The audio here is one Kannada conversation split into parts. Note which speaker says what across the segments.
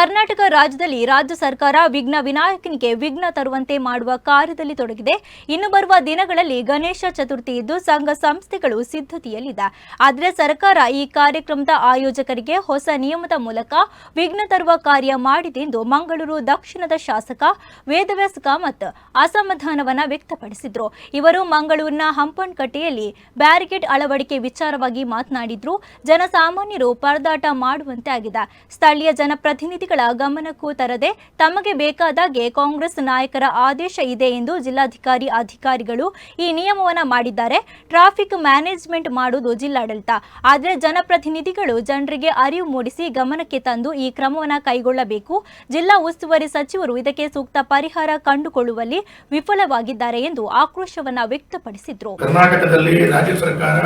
Speaker 1: ಕರ್ನಾಟಕ ರಾಜ್ಯದಲ್ಲಿ ರಾಜ್ಯ ಸರ್ಕಾರ ವಿಘ್ನ ವಿನಾಯಕನಿಗೆ ವಿಘ್ನ ತರುವಂತೆ ಮಾಡುವ ಕಾರ್ಯದಲ್ಲಿ ತೊಡಗಿದೆ. ಇನ್ನು ಬರುವ ದಿನಗಳಲ್ಲಿ ಗಣೇಶ ಚತುರ್ಥಿ ಇದ್ದು ಸಂಘ ಸಂಸ್ಥೆಗಳು ಸಿದ್ಧತೆಯಲ್ಲಿದೆ. ಆದರೆ ಸರ್ಕಾರ ಈ ಕಾರ್ಯಕ್ರಮದ ಆಯೋಜಕರಿಗೆ ಹೊಸ ನಿಯಮದ ಮೂಲಕ ವಿಘ್ನ ತರುವ ಕಾರ್ಯ ಮಾಡಿದೆ ಎಂದು ಮಂಗಳೂರು ದಕ್ಷಿಣದ ಶಾಸಕ ವೇದವ್ಯಾಸ್ ಕಾಮತ್ ಅಸಮಾಧಾನವನ್ನ ವ್ಯಕ್ತಪಡಿಸಿದ್ರು. ಇವರು ಮಂಗಳೂರಿನ ಹಂಪನ್ಕಟ್ಟೆಯಲ್ಲಿ ಬ್ಯಾರಿಕೇಡ್ ಅಳವಡಿಕೆ ವಿಚಾರವಾಗಿ ಮಾತನಾಡಿದ್ರು. ಜನಸಾಮಾನ್ಯರು ಪರದಾಟ ಮಾಡುವಂತೆ ಆಗಿದೆ. ಸ್ಥಳೀಯ ಜನಪ್ರತಿನಿಧಿಗಳ ಗಮನಕ್ಕೂ ತರದೆ ತಮಗೆ ಬೇಕಾದಾಗೆ ಕಾಂಗ್ರೆಸ್ ನಾಯಕರ ಆದೇಶ ಇದೆ ಎಂದು ಜಿಲ್ಲಾಧಿಕಾರಿ ಅಧಿಕಾರಿಗಳು ಈ ನಿಯಮವನ್ನು ಮಾಡಿದ್ದಾರೆ. ಟ್ರಾಫಿಕ್ ಮ್ಯಾನೇಜ್ಮೆಂಟ್ ಮಾಡುವುದು ಜಿಲ್ಲಾಡಳಿತ. ಆದರೆ ಜನಪ್ರತಿನಿಧಿಗಳು ಜನರಿಗೆ ಅರಿವು ಮೂಡಿಸಿ ಗಮನಕ್ಕೆ ತಂದು ಈ ಕ್ರಮವನ್ನು ಕೈಗೊಳ್ಳಬೇಕು. ಜಿಲ್ಲಾ ಉಸ್ತುವಾರಿ ಸಚಿವರು ಇದಕ್ಕೆ ಸೂಕ್ತ ಪರಿಹಾರ ಕಂಡುಕೊಳ್ಳುವಲ್ಲಿ ವಿಫಲವಾಗಿದ್ದಾರೆ ಎಂದು ಆಕ್ರೋಶವನ್ನು ವ್ಯಕ್ತಪಡಿಸಿದರು.
Speaker 2: ಕರ್ನಾಟಕದಲ್ಲಿ ರಾಜ್ಯ ಸರ್ಕಾರ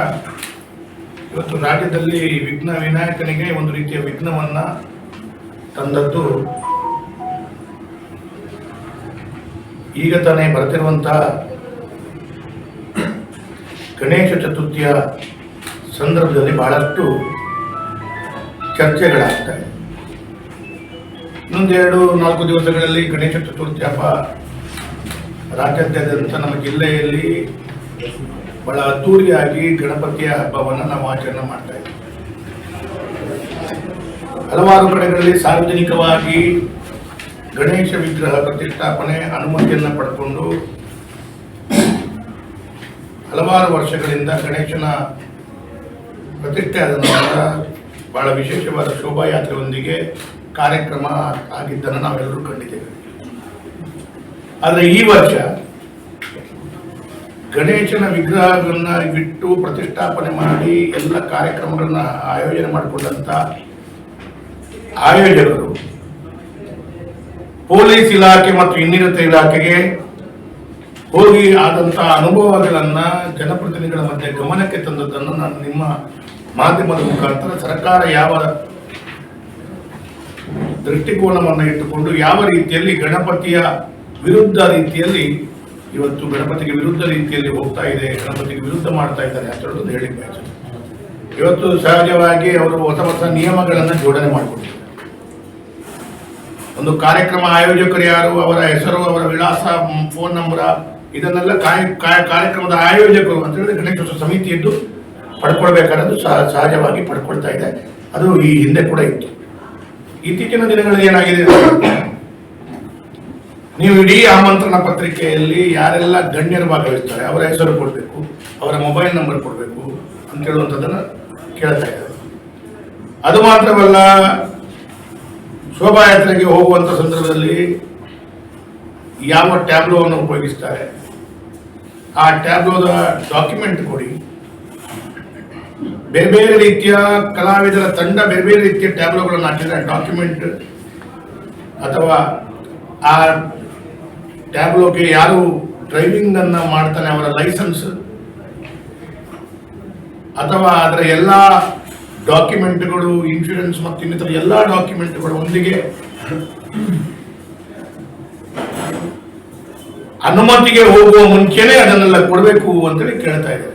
Speaker 2: ಇವತ್ತು ರಾಜ್ಯದಲ್ಲಿ ವಿಘ್ನ ವಿನಾಯಕನಿಗೆ ಒಂದು ರೀತಿಯ ವಿಘ್ನವನ್ನ ತಂದದ್ದು ಈಗ ತಾನೇ ಬರ್ತಿರುವಂತಹ ಗಣೇಶ ಚತುರ್ಥಿಯ ಸಂದರ್ಭದಲ್ಲಿ ಬಹಳಷ್ಟು ಚರ್ಚೆಗಳಾಗ್ತವೆ ಇನ್ನೊಂದೆರಡು, ನಾಲ್ಕು ದಿವಸಗಳಲ್ಲಿ ಗಣೇಶ ಚತುರ್ಥಿ ಹಬ್ಬ ರಾಜ್ಯಾದ್ಯಂತ ನಮ್ಮ ಜಿಲ್ಲೆಯಲ್ಲಿ ಬಹಳ ಅದ್ದೂರಿಯಾಗಿ ಗಣಪತಿಯ ಹಬ್ಬವನ್ನು ನಾವು ಆಚರಣೆ ಮಾಡ್ತಾ ಇದ್ದೀವಿ. ಹಲವಾರು ಕಡೆಗಳಲ್ಲಿ ಸಾರ್ವಜನಿಕವಾಗಿ ಗಣೇಶ ವಿಗ್ರಹ ಪ್ರತಿಷ್ಠಾಪನೆ ಅನುಮತಿಯನ್ನು ಪಡ್ಕೊಂಡು ಹಲವಾರು ವರ್ಷಗಳಿಂದ ಗಣೇಶನ ಪ್ರತಿಷ್ಠೆ ಆದ ನಂತರ ಬಹಳ ವಿಶೇಷವಾದ ಶೋಭಾಯಾತ್ರೆಯೊಂದಿಗೆ ಕಾರ್ಯಕ್ರಮ ಆಗಿದ್ದನ್ನು ನಾವೆಲ್ಲರೂ ಕಂಡಿದ್ದೇವೆ. ಆದರೆ ಈ ವರ್ಷ ಗಣೇಶನ ವಿಗ್ರಹಗಳನ್ನ ಬಿಟ್ಟು ಪ್ರತಿಷ್ಠಾಪನೆ ಮಾಡಿ ಎಲ್ಲ ಕಾರ್ಯಕ್ರಮಗಳನ್ನ ಆಯೋಜನೆ ಮಾಡಿಕೊಂಡಂತ ಆಯೋಜಕರು, ಪೊಲೀಸ್ ಇಲಾಖೆ ಮತ್ತು ಇನ್ನಿತರ ಇಲಾಖೆಗೆ ಹೋಗಿ ಆದಂತಹ ಅನುಭವಗಳನ್ನ ಜನಪ್ರತಿನಿಧಿಗಳ ಮಧ್ಯೆ ಗಮನಕ್ಕೆ ತಂದದ್ದನ್ನು ನಾನು ನಿಮ್ಮ ಮಾಧ್ಯಮದ ಮುಖಾಂತರ ಸರ್ಕಾರ ಯಾವ ದೃಷ್ಟಿಕೋನವನ್ನು ಇಟ್ಟುಕೊಂಡು ಯಾವ ರೀತಿಯಲ್ಲಿ ಗಣಪತಿಯ ವಿರುದ್ಧ ರೀತಿಯಲ್ಲಿ ಇವತ್ತು ಗಣಪತಿಗೆ ವಿರುದ್ಧ ರೀತಿಯಲ್ಲಿ ಹೋಗ್ತಾ ಇದೆ, ಗಣಪತಿಗೆ ವಿರುದ್ಧ ಮಾಡ್ತಾ ಇದ್ದಾರೆ ಅಂತ ಹೇಳೋದು ಹೇಳಿ ಇವತ್ತು ಸಹಜವಾಗಿ ಅವರು ಹೊಸ ಹೊಸ ನಿಯಮಗಳನ್ನು ಜೋಡಣೆ ಮಾಡಿಕೊಂಡಿದ್ದಾರೆ. ಒಂದು ಕಾರ್ಯಕ್ರಮ ಆಯೋಜಕರು ಯಾರು, ಅವರ ಹೆಸರು, ಅವರ ವಿಳಾಸ ಫೋನ್ ನಂಬರ ಇದನ್ನೆಲ್ಲ ಕಾರ್ಯಕ್ರಮದ ಆಯೋಜಕರು ಅಂತ ಹೇಳಿದ್ರೆ ಗಣೇಶೋತ್ಸವ ಸಮಿತಿಯದ್ದು ಪಡ್ಕೊಳ್ಬೇಕಾದ್ದು ಸಹ- ಸಹಜವಾಗಿ ಪಡ್ಕೊಳ್ತಾ ಇದೆ. ಅದು ಈ ಹಿಂದೆ ಕೂಡ ಇತ್ತು. ಇತ್ತೀಚಿನ ದಿನಗಳಲ್ಲಿ ಏನಾಗಿದೆ ನೀವು ಇಡೀ ಆಮಂತ್ರಣ ಪತ್ರಿಕೆಯಲ್ಲಿ ಯಾರೆಲ್ಲ ಗಣ್ಯರು ಭಾಗವಹಿಸ್ತಾರೆ ಅವರ ಹೆಸರು ಕೊಡಬೇಕು, ಅವರ ಮೊಬೈಲ್ ನಂಬರ್ ಕೊಡಬೇಕು ಅಂತ ಹೇಳುವಂಥದ್ದನ್ನು ಕೇಳ್ತಾ ಇದ್ದಾರೆ. ಅದು ಮಾತ್ರವಲ್ಲ ಶೋಭಾಯಾತ್ರೆಗೆ ಹೋಗುವಂಥ ಸಂದರ್ಭದಲ್ಲಿ ಯಾವ ಟ್ಯಾಬ್ಲೋವನ್ನು ಉಪಯೋಗಿಸ್ತಾರೆ? ಆ ಟ್ಯಾಬ್ಲೋದ ಡಾಕ್ಯುಮೆಂಟ್ ಕೊಡಿ. ಬೇರೆ ಬೇರೆ ರೀತಿಯ ಕಲಾವಿದರ ತಂಡ ಬೇರೆ ಬೇರೆ ರೀತಿಯ ಟ್ಯಾಬ್ಲೋಗಳನ್ನು ಹಾಕಿದ್ರೆ ಡಾಕ್ಯುಮೆಂಟ್ ಅಥವಾ ಆ ಟ್ಯಾಬ್ಲೋಗೆ ಯಾರು ಡ್ರೈವಿಂಗನ್ನು ಮಾಡ್ತಾನೆ ಅವರ ಲೈಸೆನ್ಸ್ ಅಥವಾ ಅದರ ಎಲ್ಲ ಡಾಕ್ಯುಮೆಂಟ್ಗಳು ಇನ್ಶೂರೆನ್ಸ್ ಮತ್ತು ಇನ್ನಿತರ ಎಲ್ಲ ಡಾಕ್ಯುಮೆಂಟ್ಗಳು ಒಂದಿಗೆ. ಅನುಮತಿಗೆ ಹೋಗುವ ಮುಂಚೆನೆ ಅದನ್ನೆಲ್ಲ ಕೊಡಬೇಕು ಅಂತೇಳಿ ಕೇಳ್ತಾ ಇದ್ದಾರೆ.